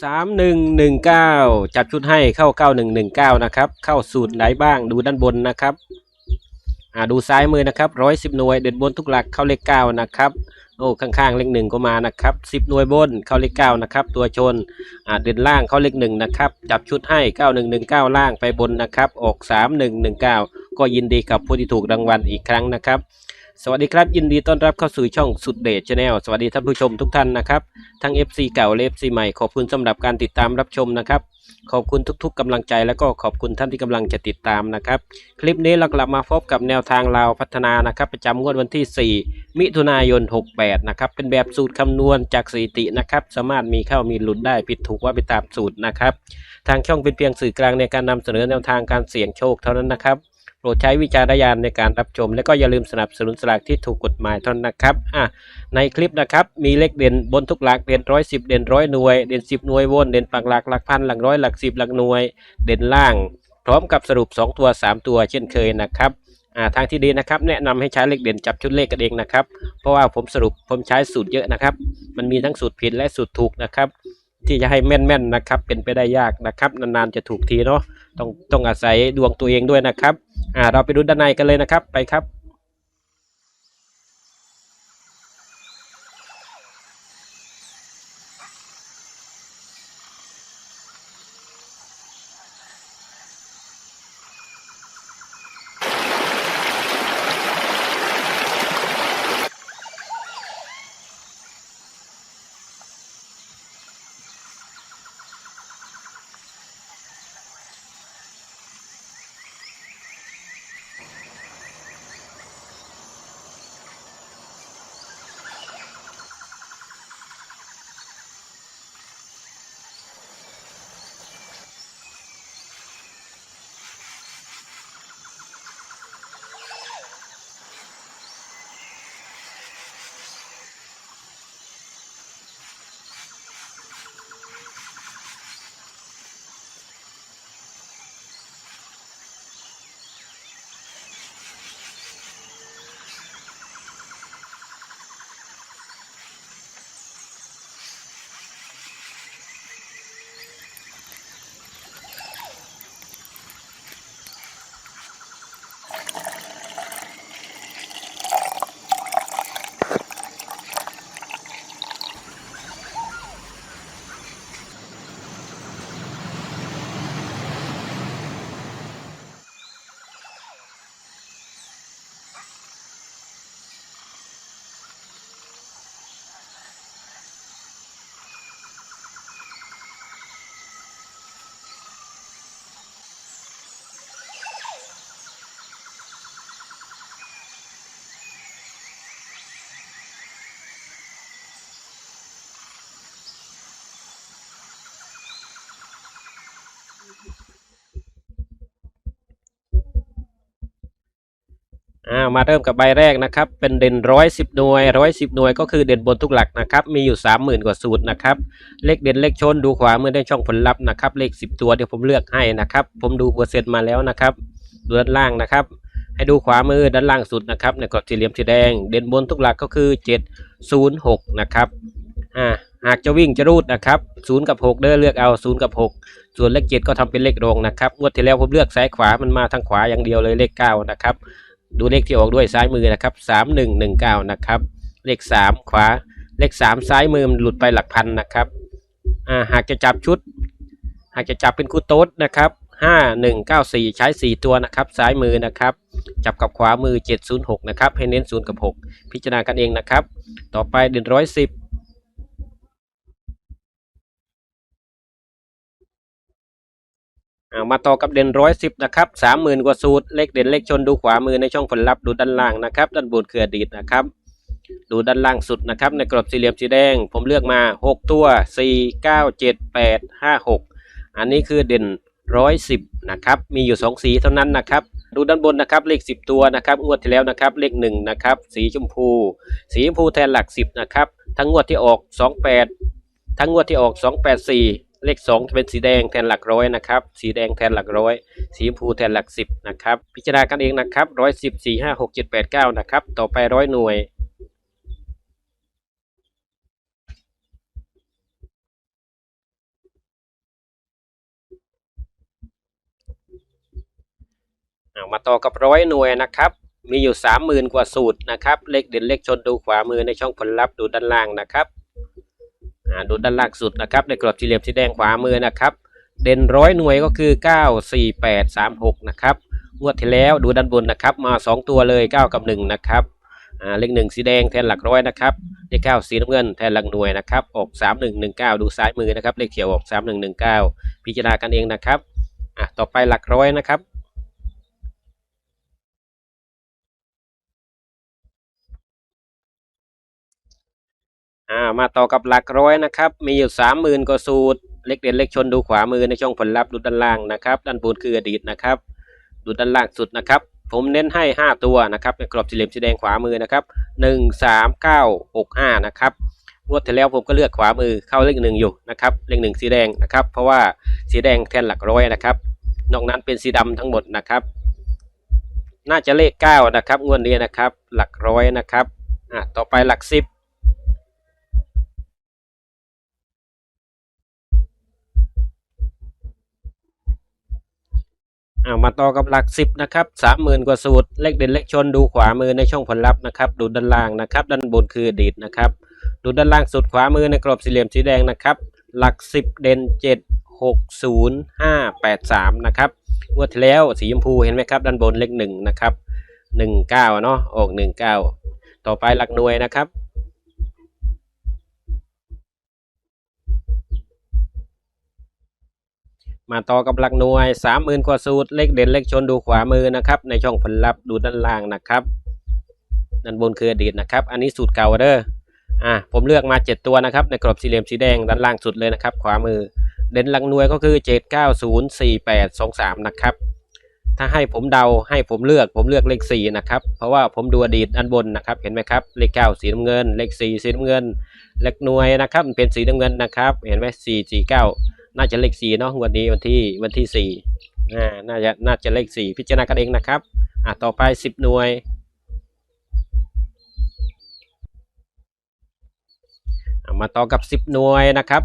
สามหนึ่งหนึ่งเก้าจับชุดให้เข้าเก้าหนึ่งหนึ่งเก้านะครับ เข้าสูตรไหนบ้างดูด้านบนนะครับอ่าดูซ้ายมือนะครับร้อยสิบหน่วยเด่นบนทุกหลักเข้าเลขเก้านะครับโอ้ข้างๆเลขหนึ่งก็มานะครับสิบหน่วยบนเข้าเลขเก้านะครับตัวชนอ่าเด่นล่างเข้าเลขหนึ่งนะครับจับชุดให้เก้าหนึ่งหนึ่งเก้าล่างไปบนนะครับออกสามหนึ่งหนึ่งเก้าก็ยินดีกับผู้ที่ถูกรางวัลอีกครั้งนะครับ สวัสดีครับ ยินดีต้อนรับเข้าสู่ช่องสุดเดชชาแนลสวัสดีท่านผู้ชมทุกท่านนะครับ ทั้ง FC เก่าและ FC ใหม่ขอบคุณสำหรับการติดตามรับชมนะครับ ขอบคุณทุกๆกำลังใจแล้วก็ขอบคุณท่านที่กำลังจะติดตามนะครับ คลิปนี้เรากลับมาพบกับแนวทางลาวพัฒนานะครับ ประจำงวดวันที่ 4 มิถุนายน 68 นะครับ เป็นแบบสูตรคำนวณจากสถิตินะครับ สามารถมีเข้ามีหลุดได้ผิดถูกว่าไปตามสูตรนะครับ ทางช่องเป็นเพียงสื่อกลางในการนำเสนอแนวทางการเสี่ยงโชคเท่านั้นนะครับ โปรดใช้วิจารณญาณในการรับชม และก็อย่าลืมสนับสนุนสลากที่ถูกกฎหมายเท่านั้นนะครับอะในคลิปนะครับมีเลขเด่นบนทุกหลักเด่นร้อยสิบเด่นร้อยหน่วยเด่นสิบหน่วยวนเด่นปักหลักหลักพันหลักร้อยหลักสิบหลักหน่วย เด่นล่าง พร้อมกับสรุป 2 ตัว 3 ตัวเช่นเคยนะครับอ่าทางที่ดีนะครับแนะนำให้ใช้เลขเด่นจับชุดเลขกันเองนะครับเพราะว่าผมสรุปผมใช้สูตรเยอะนะครับ มันมีทั้งสูตรผิดและสูตรถูกนะครับ ที่จะให้แม่นๆนะครับ เป็นไปได้ยากนะครับ นานๆจะถูกทีเนาะต้องต้องอาศัยดวงตัวเองด้วยนะครับ อ่าเราไปดูด้านในกันเลยนะครับไปครับ อ่ามาเริ่มกับใบแรกนะครับ เป็นเด่นร้อยสิบหน่วยร้อยสิบหน่วยก็คือเด่นบนทุกหลักนะครับ มีอยู่สามหมื่นกว่าสูตรนะครับ เลขเด่นเลขชนดูขวามือได้ช่องผลลัพธ์นะครับ เลขสิบตัวเดี๋ยวผมเลือกให้นะครับ ผมดูเปอร์เซ็นต์มาแล้วนะครับดูด้านล่างนะครับ ให้ดูขวามือด้านล่างสุดนะครับในกรอบสี่เหลี่ยมสีแดง เด่นบนทุกหลักก็คือเจ็ดศูนย์หกนะครับอ่าหากจะวิ่งจะรูดนะครับศูนย์กับหกเด้อเลือกเอาศูนย์กับหกส่วนเลขเจ็ดก็ทำเป็นเลขรองนะครับงวดที่แล้วผมเลือกซ้ายขวามันมาทางขวาอย่างเดียวเลยเลขเก้านะครับ ดูเลขที่ออกด้วยซ้ายมือนะครับสามหนึ่งหนึ่งเก้านะครับ เลขสามขวา เลขสามซ้ายมือมันหลุดไปหลักพันนะครับอ่าหากจะจับชุด หากจะจับเป็นคู่โต๊ดนะครับห้าหนึ่งเก้าสี่ใช้สี่ตัวนะครับ ซ้ายมือนะครับ จับกับขวามือเจ็ดศูนย์หกนะครับ ให้เน้นศูนย์กับหกพิจารณากันเองนะครับ ต่อไปเด่นร้อยสิบ อ่ามาต่อกับเด่นร้อยสิบนะครับสามหมื่นกว่าสูตร เลขเด่นเลขชนดูขวามือในช่องผลลัพธ์ดูด้านล่างนะครับ ด้านบนคืออดีตนะครับ ดูด้านล่างสุดนะครับ ในกรอบสี่เหลี่ยมสีแดง ผมเลือกมาหกตัวสี่เก้าเจ็ดแปดห้าหกอันนี้คือเด่นร้อยสิบนะครับ มีอยู่สองสีเท่านั้นนะครับ ดูด้านบนนะครับเลขสิบตัวนะครับงวดที่แล้วนะครับเลขหนึ่งนะครับสีชมพู สีชมพูแทนหลักสิบนะครับทั้งงวดที่ออกสองแปดทั้งงวดที่ออกสองแปดสี่ เลข 2 จะเป็นสีแดงแทนหลักร้อยนะครับ สีแดงแทนหลักร้อย สีชมพูแทนหลัก 10 นะครับ พิจารณากันเองนะครับร้อยสิบสี่ห้าหกเจ็ดแปดเก้านะครับ ต่อไปร้อยหน่วยมาต่อกับร้อยหน่วยนะครับ มีอยู่สามหมื่นกว่าสูตรนะครับ เลขเด่นเลขชนดูขวามือในช่องผลลัพธ์ดูด้านล่างนะครับ ดูด้านล่างสุดนะครับในกรอบสี่เหลี่ยมสีแดงขวามือนะครับเด่นร้อยหน่วยก็คือ 9 4 8 3 6 นะครับงวดที่แล้วดูด้านบนนะครับมา 2 ตัวเลย 9 กับ 1 นะครับเลขหนึ่งสีแดงแทนหลักร้อยนะครับเลข9สีน้ำเงินแทนหลักหน่วยนะครับออก 3 1 1 9 ดูซ้ายมือนะครับเลขเขียวออก 3 1 1 9 พิจารณากันเองนะครับต่อไปหลักร้อยนะครับามาต่อกับหลักร้อยนะครับ มีอยู่สามหมื่นกว่าสูตร เล็กเด่นเล็กชนดูขวามือในช่องผลลัพธ์ดูด้านล่างนะครับ ด้านบนคืออดีตนะครับ ดูด้านล่างสุดนะครับ ผมเน้นให้ 5 ตัวนะครับในกรอบสี่เหลี่ยมสีแดงขวามือนะครับ1 3 9 6 5นะครับงวดที่แล้วผมก็เลือกขวามือเข้าเลขหนึ่งอยู่นะครับเลขหนึ่งสีแดงนะครับ เพราะว่าสีแดงแทนหลักร้อยนะครับนอกนั้นเป็นสีดำทั้งหมดนะครับ น่าจะเลข9นะครับงวดนี้นะครับ หลักร้อยนะครับอะต่อไปหลัก10 เอามาต่อกับหลักสิบนะครับสามหมื่นกว่าสูตร เลขเด่นเลขชนดูขวามือในช่องผลลัพธ์นะครับ ดูด้านล่างนะครับ ด้านบนคืออดีตนะครับ ดูด้านล่างสุดขวามือในกรอบสี่เหลี่ยมสีแดงนะครับ หลักสิบเด่นเจ็ดหกศูนย์ห้าแปดสามนะครับงวดที่แล้วสีชมพูเห็นไหมครับ ด้านบนเลขหนึ่งนะครับหนึ่งเก้าเนาะออกหนึ่งเก้าต่อไปหลักหน่วยนะครับ มาต่อกับหลักหน่วยสามหมื่นกว่าสูตร เลขเด่นเลขชนดูขวามือนะครับ ในช่องผลลัพธ์ดูด้านล่างนะครับด้านบนคืออดีตนะครับ อันนี้สูตรเก่าเด้ออะผมเลือกมา 7 ตัวนะครับ ในกรอบสี่เหลี่ยมสีแดงด้านล่างสุดเลยนะครับ ขวามือ เด่นหลักหน่วยก็คือ 7 9 0 4 8 2 3นะครับ ถ้าให้ผมเดาให้ผมเลือกผมเลือกเลข4นะครับ เพราะว่าผมดูอดีตด้านบนนะครับ เห็นไหมครับ เลข9สีน้ำเงิน เลข4สีน้ำเงิน เลขหน่วยนะครับเป็นสีน้ำเงินนะครับ เห็นไหม4 4 9 น่าจะเลข4เนาะวันนี้วันที่วันที่4อ่าน่าจะน่าจะเลข4พิจารณากันเองนะครับอะต่อไป10หน่วยมาต่อกับ10หน่วยนะครับ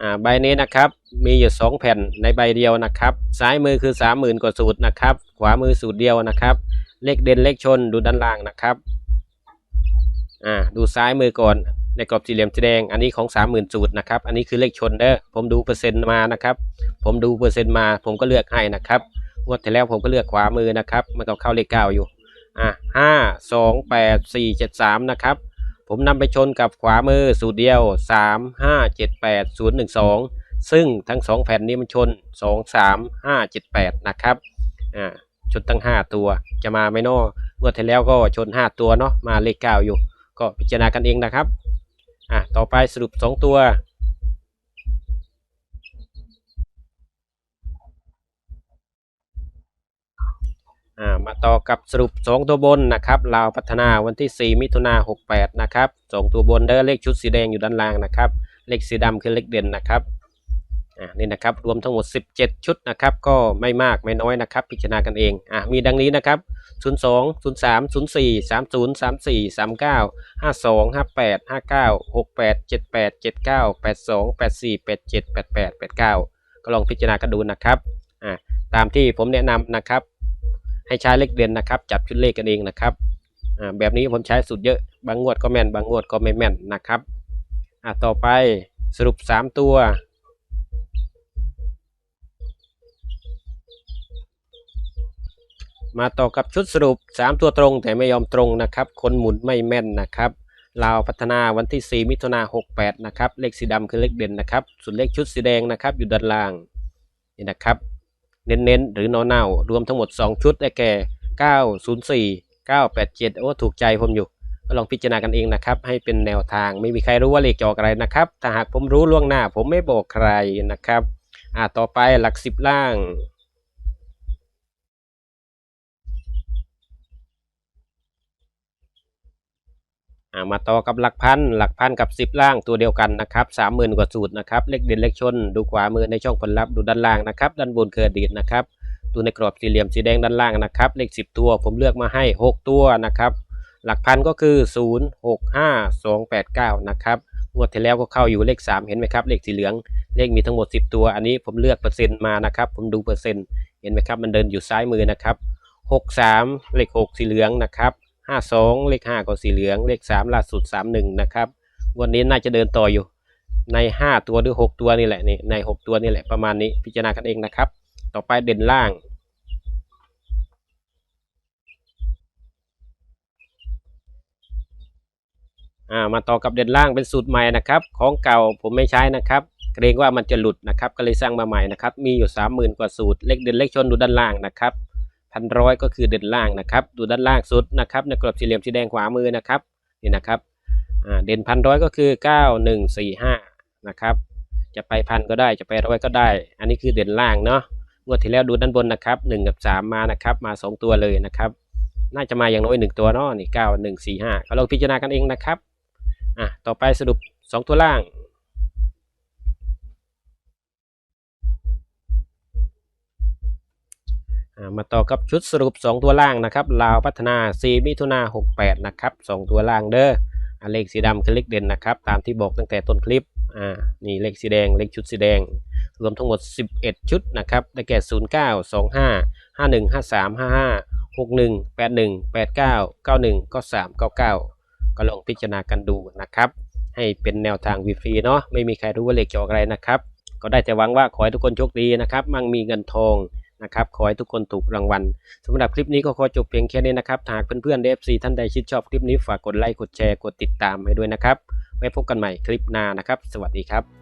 อ่าใบนี้นะครับมีอยู่2แผ่นในใบเดียวนะครับซ้ายมือคือ30,000กว่าสูตรนะครับ ขวามือสูตรเดียวนะครับ เลขเด่นเลขชนดูด้านล่างนะครับอ่าดูซ้ายมือก่อน ในกรอบสี่เหลี่ยมสีแดง อันนี้ของ 30,000สูตรนะครับ อันนี้คือเลขชนเด้อ ผมดูเปอร์เซ็นต์มานะครับ ผมดูเปอร์เซ็นต์มา ผมก็เลือกให้นะครับงวดที่แล้วผมก็เลือกขวามือนะครับ มันก็เข้าเลขเก้าอยู่ อะห้าสองแปดสี่เจ็ดสามนะครับ ผมนำไปชนกับขวามือสูตรเดียว3 5 7 8 0 1 2ซึ่งทั้ง2แผ่นนี้มันชน2 3 5 7 8นะครับ อ่า ชนตั้ง5ตัว จะมาไม่นอเมื่อที่แล้วก็ชน5ตัวเนาะ มาเลข9อยู่ ก็พิจารณากันเองนะครับ อะต่อไปสรุป 2 ตัว อ่ามาต่อกับสรุป 2 ตัวบนนะครับลาวพัฒนาวันที่ 4 มิถุนา68 นะครับ 2 ตัวบนเด้อเลขชุดสีแดงอยู่ด้านล่างนะครับ เลขสีดำคือเลขเด่นนะครับ อ่านี่นะครับรวมทั้งหมด 17 ชุดนะครับก็ไม่มากไม่น้อยนะครับ พิจารณากันเองอ่ามีดังนี้นะครับ 02 03 04 30 34 39 52 58 59 68 78 79 82 84 87 88 89 ก็ลองพิจารณากันดูนะครับอ่าตามที่ผมแนะนำนะครับ ให้ใช้เลขเด่นนะครับ จับชุดเลขกันเองนะครับอ่าแบบนี้ผมใช้สูตรเยอะบางงวดก็แม่นบางงวดก็ไม่แม่นนะครับอ่าต่อไปสรุป 3 ตัว มาต่อกับชุดสรุป 3 ตัวตรงแต่ไม่ยอมตรงนะครับ คนหมุนไม่แม่นนะครับลาวพัฒนาวันที่ 4 มิถุนา68 นะครับ เลขสีดำคือเลขเด่นนะครับ ส่วนเลขชุดสีแดงนะครับ อยู่ด้านล่างนี่นะครับ เน้นๆ หรือนอเน่ารวมทั้งหมด 2 ชุดได้แก่ 904 987 โอ้ ถูกใจผมอยู่ ก็ลองพิจารณากันเองนะครับ ให้เป็นแนวทางไม่มีใครรู้ว่าเลขจะออกอะไรนะครับ ถ้าหากผมรู้ล่วงหน้าผมไม่บอกใครนะครับ อ่าต่อไปหลักสิบล่าง มาต่อกับหลักพันหลักพันกับสิบล่างตัวเดียวกันนะครับสามหมื่นกว่าสูตรนะครับเลขเด่นเลขชน ดูขวามือในช่องผลลัพธ์ดูด้านล่างนะครับด้านบนคืออดีตนะครับดูในกรอบสี่เหลี่ยมสีแดงด้านล่างนะครับเลขสิบตัวผมเลือกมาให้หกตัวนะครับหลักพันก็คือศูนย์หกห้าสองแปดเก้านะครับงวดที่แล้วก็เข้าอยู่เลขสามเห็นไหมครับเลขสีเหลืองเลขมีทั้งหมดสิบตัว อันนี้ผมเลือกเปอร์เซ็นต์มานะครับผมดูเปอร์เซ็นต์เห็นไหมครับมันเดินอยู่ซ้ายมือนะครับหกสามเลขหกสีเหลืองนะครับ ห้าสองเลขห้าก็สีเหลือง เลขสามล่าสุดสามหนึ่งนะครับ วันนี้น่าจะเดินต่ออยู่ ในห้าตัวหรือหกตัวนี่แหละนี่ในหกตัวนี่แหละประมาณนี้พิจารณากันเองนะครับ ต่อไปเด่นล่าง อ่า มาต่อกับเด่นล่างเป็นสูตรใหม่นะครับ ของเก่าผมไม่ใช้นะครับเกรงว่ามันจะหลุดนะครับ ก็เลยสร้างมาใหม่นะครับ มีอยู่ 30,000 กว่าสูตร เลขเด่นเลขชนดูด้านล่างนะครับ พันร้อยก็คือเด่นล่างนะครับ ดูด้านล่างสุดนะครับในกรอบสี่เหลี่ยมสีแดงขวามือนะครับนี่นะครับเด่นพันร้อยก็คือ9145นะครับ จะไปพันก็ได้จะไปร้อยก็ได้ อันนี้คือเด่นล่างเนาะงวดที่แล้วดูด้านบนนะครับ1กับ3มมานะครับ มา2ตัวเลยนะครับน่าจะมาอย่างน้อย1ตัวเนาะนี่9145ก็ลองพิจารณากันเองนะครับอะต่อไปสรุป2ตัวล่าง อ่า มาต่อกับชุดสรุป 2 ตัวล่างนะครับลาวพัฒนา 4 มิถุนา68 นะครับ2ตัวล่างเด้ออ่าเลขสีดำคือเลขเด่นนะครับ ตามที่บอกตั้งแต่ต้นคลิปอ่านี่เลขสีแดงเลขชุดสีแดง รวมทั้งหมด 11 ชุดนะครับได้แก่ 09 25 51 53 55 61 81 89 91 93 99 ก็ลองพิจารณากันดูนะครับ ให้เป็นแนวทางวีฟรีเนาะไม่มีใครรู้ว่าเลขจะออกอะไรนะครับ ก็ได้แต่หวังว่าขอให้ทุกคนโชคดีนะครับ มั่งมีเงินทอง นะครับ ขอให้ทุกคนถูกรางวัลสำหรับคลิปนี้ก็ขอจบเพียงแค่นี้นะครับหากเพื่อนๆเอฟซีท่านใดชื่นชอบคลิปนี้ฝากกดไลค์กดแชร์กดติดตามให้ด้วยนะครับไว้พบกันใหม่คลิปหน้านะครับ สวัสดีครับ